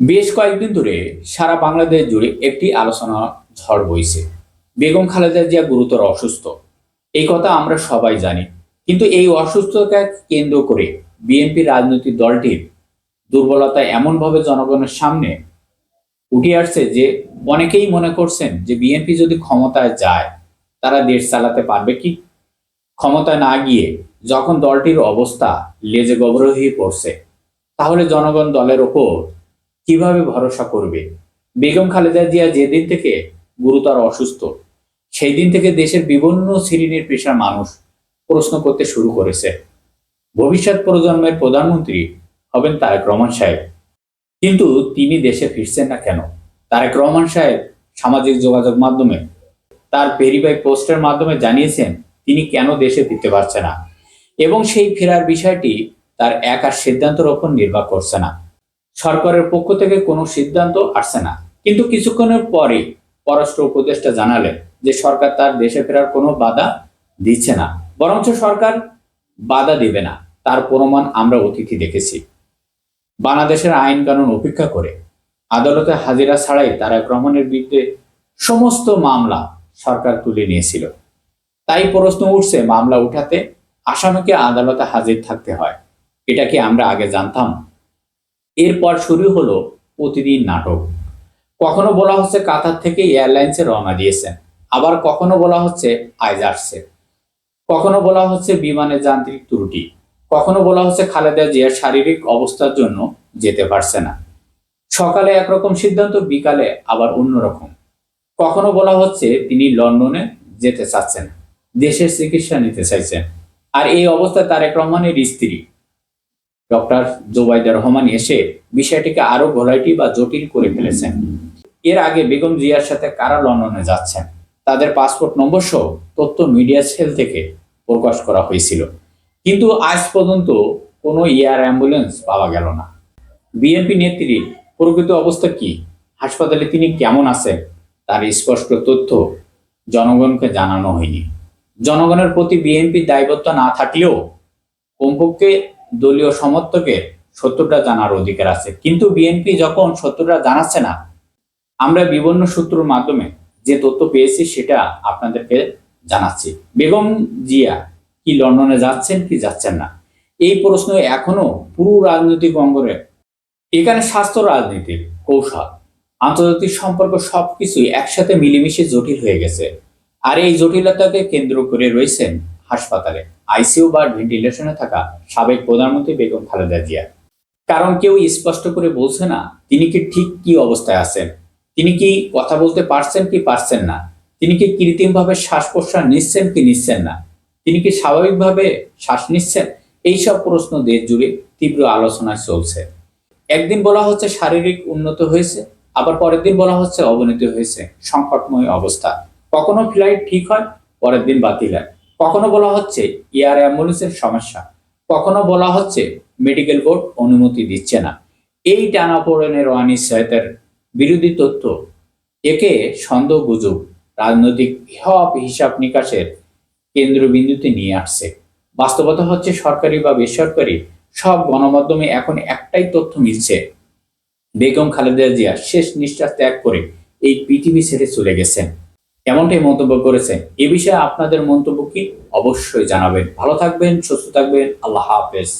বেশ কয়েকদিন ধরে সারা বাংলাদেশ জুড়ে একটি আলোচনা ঝড় বইছে। বেগম খালেদা জিয়া গুরুতর অসুস্থ। এই কথা আমরা সবাই জানি। কিন্তু এই অসুস্থতাকে কেন্দ্র করে বিএনপি রাজনৈতিক দলটির দুর্বলতা এমনভাবে জনগণের সামনে উঠে আসছে যে অনেকেই মনে করছেন যে বিএনপি যদি ক্ষমতায় যায়, তারা দেশ চালাতে পারবে কি? ক্ষমতায় না গিয়ে যখন দলটির অবস্থা লেজে গবর হয়ে পড়ছে, তাহলে জনগণ দলের ওপর কীভাবে ভরসা করবে? বেগম খালেদা জিয়া যেদিন থেকে গুরুতর অসুস্থ সেই দিন থেকে দেশের বিভিন্ন শ্রেণির পেশার মানুষ প্রশ্ন করতে শুরু করেছে। ভবিষ্যৎ প্রজন্মের প্রধানমন্ত্রী হবেন তারেক রহমান সাহেব। কিন্তু তিনি দেশে ফিরছেন না কেন? তারেক রহমান সাহেব সামাজিক যোগাযোগ মাধ্যমে, তার পেরিবাই পোস্টের মাধ্যমে জানিয়েছেন, তিনি কেন দেশে ফিরতে পারছে না? এবং সেই ফেরার বিষয়টি তার একার সিদ্ধান্তের ওপর নির্ভর করছে না। সরকারের পক্ষ থেকে কোনো সিদ্ধান্ত আসছে না। কিন্তু কিছুক্ষণের পরে পররাষ্ট্র উপদেষ্টা জানালেন যে সরকার তার দেশে ফেরার কোনো বাধা দিচ্ছে না। বরঞ্চ সরকার বাধা দেবে না। তার প্রমাণ আমরা অতিথি দেখেছি। বাংলাদেশের আইন কানুন উপেক্ষা করে আদালতে হাজিরা ছাড়াই তারেক রহমানের বিরুদ্ধে সমস্ত মামলা সরকার তুলে নিয়েছিল। তাই প্রশ্ন উঠছে মামলা উঠাতে আসামিকে আদালতে হাজির থাকতে হয়। এটা কি আমরা আগে জানতাম? এরপর শুরু হলো প্রতিদিন নাটক। কখনো বলা হচ্ছে কাতার থেকে এয়ারলাইন্সে রওনা দিয়েছেন, আবার কখনো বলা হচ্ছে আইজ আসছে কখনো বলা হচ্ছে বিমানের যান্ত্রিক ত্রুটি, কখনো বলা হচ্ছে খালেদা জিয়ার শারীরিক অবস্থার জন্য যেতে পারছে না। সকালে একরকম সিদ্ধান্ত, বিকালে আবার অন্যরকম। কখনো বলা হচ্ছে তিনি লন্ডনে যেতে চাচ্ছেন, দেশের চিকিৎসা নিতে চাইছেন। আর এই অবস্থায় তারেক রহমানের স্ত্রী ডক্টর জোবাইদা রহমান এসে বিষয়টিকে আরও ঘোলাইটি বা জটিল করে ফেলেছেন। এর আগে বেগম জিয়ার সাথে কারা লন্ডনে যাচ্ছেন? তাদের পাসপোর্ট নম্বর সহ তথ্য মিডিয়া সেল থেকে প্রকাশ করা হয়েছিল। কিন্তু আজ পর্যন্ত কোনো এয়ার অ্যাম্বুলেন্স পাওয়া গেল না। বিএনপি নেত্রী, প্রকৃত অবস্থা কি? হাসপাতালে তিনি কেমন আছেন? তার স্পষ্ট তথ্য জনগণকে জানানো হয়নি। জনগণের প্রতি বিএনপির দায়বদ্ধ না থাকলেও কমপক্ষে দলীয় সমর্থকের সত্যটা জানার অধিকার আছে। কিন্তু বিএনপি যখন সত্যটা জানাচ্ছে না, আমরা বিভিন্ন সূত্রের মাধ্যমে যে তথ্য পেয়েছি সেটা আপনাদেরকে জানাচ্ছি। বেগম জিয়া কি লন্ডনে যাচ্ছেন কি যাচ্ছেন না? এই প্রশ্ন এখনও পুরো রাজনৈতিক অঙ্গনে, এখানে স্বাস্থ্য রাজনীতির কৌশল, আন্তর্জাতিক সম্পর্ক সবকিছুই একসাথে মিলেমিশে জটিল হয়ে গেছে। আর এই জটিলতাকে কেন্দ্র করে রয়েছেন হাসপাতালে। আইসিইউ বা ভেন্টিলেশনে থাকা সাবেক প্রধানমন্ত্রী বেগম খালেদা জিয়া। কারণ কেউ স্পষ্ট করে বলছে না, তিনি কি ঠিক কি অবস্থায় আছেন? তিনি কি কথা বলতে পারছেন কি পারছেন না? তিনি কি কৃত্রিমভাবে শ্বাস প্রশ্বাস নিচ্ছেন কি নিচ্ছেন না? তিনি কি স্বাভাবিকভাবে শ্বাস নিচ্ছেন? এইসব প্রশ্ন দেশ জুড়ে তীব্র আলোচনায় চলছে। একদিন বলা হচ্ছে শারীরিক উন্নত হয়েছে, আবার পরের দিন বলা হচ্ছে অবনতি হয়েছে। সংকটময় অবস্থা। কখনো ফ্লাইট ঠিক হয়, পরের দিন বাতিল হয়। কখনো বলা হচ্ছে এয়ার অ্যাম্বুলেন্সের সমস্যা, কখনো বলা হচ্ছে মেডিকেল বোর্ড অনুমতি দিচ্ছে না। এই টানাপোড়েনের অনিশ্চয়তার বিরোধী তথ্য, একে সন্দেহ গুজব, রাজনৈতিক সব হিসাব নিকাশের কেন্দ্রবিন্দুতে নিয়ে আসছে। বাস্তবতা হচ্ছে সরকারি বা বেসরকারি সব গণমাধ্যমে এখন একটাই তথ্য মিলছে। বেগম খালেদা জিয়া শেষ নিঃশ্বাস ত্যাগ করে এই পৃথিবী ছেড়ে চলে গেছেন। এমনটাই মন্তব্য করেছে। এ বিষয়ে আপনাদের মন্তব্য কি? অবশ্যই জানাবেন। ভালো থাকবেন, সুস্থ থাকবেন। আল্লাহ হাফেজ।